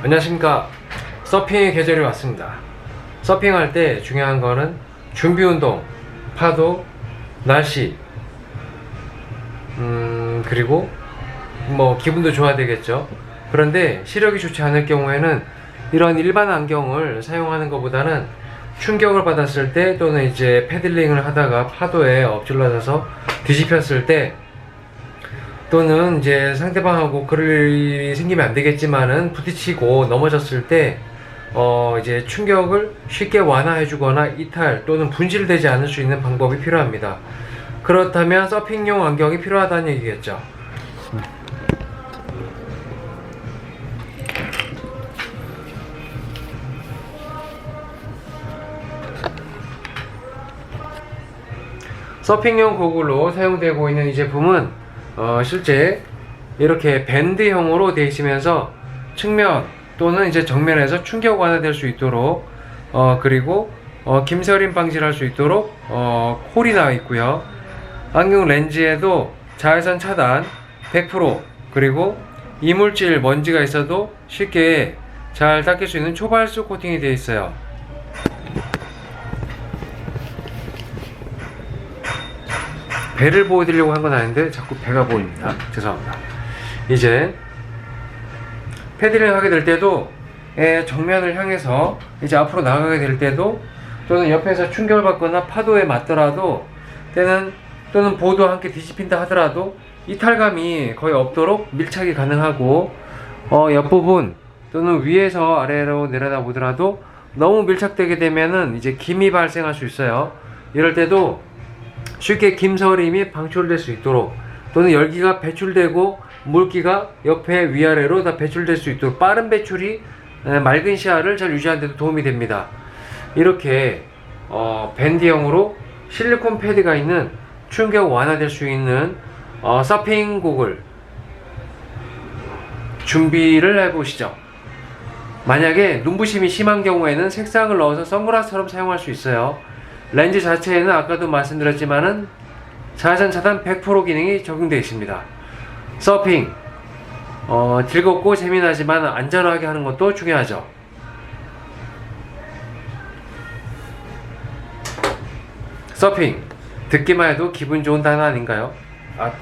안녕하십니까. 서핑의 계절이 왔습니다. 서핑할 때 중요한 거는 준비 운동 파도 날씨 음 그리고 뭐 기분도 좋아야 되겠죠. 그런데 시력이 좋지 않을 경우에는 이런 일반 안경을 사용하는 것보다는 충격을 받았을 때 또는 이제 패들링을 하다가 파도에 엎질러져서 뒤집혔을 때 또는 이제 상대방하고 그럴 일이 생기면 안 되겠지만은 부딪히고 넘어졌을 때 어 이제 충격을 쉽게 완화해 주거나 이탈 또는 분실되지 않을 수 있는 방법이 필요합니다. 그렇다면 서핑용 안경이 필요하다는 얘기겠죠. 서핑용 고글로 사용되고 있는 이 제품은 어, 실제 이렇게 밴드형으로 되어 있으면서 측면 또는 이제 정면에서 충격 완화될 수 있도록 어, 그리고 어, 김서림 방지를 할 수 있도록 어, 홀이 나와 있고요. 안경 렌즈에도 자외선 차단 100% 그리고 이물질 먼지가 있어도 쉽게 잘 닦일 수 있는 초발수 코팅이 되어 있어요. 배를 보여드리려고 한 건 아닌데 자꾸 배가 보입니다. 죄송합니다. 이제 패드링 하게 될 때도 에, 정면을 향해서 이제 앞으로 나가게 될 때도 또는 옆에서 충격을 받거나 파도에 맞더라도 때는 또는 보도 함께 뒤집힌다 하더라도 이탈감이 거의 없도록 밀착이 가능하고 어, 옆부분 또는 위에서 아래로 내려다 보더라도 너무 밀착되게 되면은 이제 김이 발생할 수 있어요. 이럴 때도 쉽게 김서림이 방출될 수 있도록 또는 열기가 배출되고 물기가 옆에 위아래로 다 배출될 수 있도록 빠른 배출이 에, 맑은 시야를 잘 유지하는 데도 도움이 됩니다. 이렇게 어, 밴드형으로 실리콘 패드가 있는 충격 완화될 수 있는 어, 서핑 곡을 준비를 해보시죠. 만약에 눈부심이 심한 경우에는 색상을 넣어서 선글라스처럼 사용할 수 있어요. 렌즈 자체에는 아까도 말씀드렸지만은 자외선 차단 100% 기능이 적용되어 있습니다. 서핑 어, 즐겁고 재미나지만 안전하게 하는 것도 중요하죠. 서핑 듣기만 해도 기분 좋은 단어 아닌가요? 아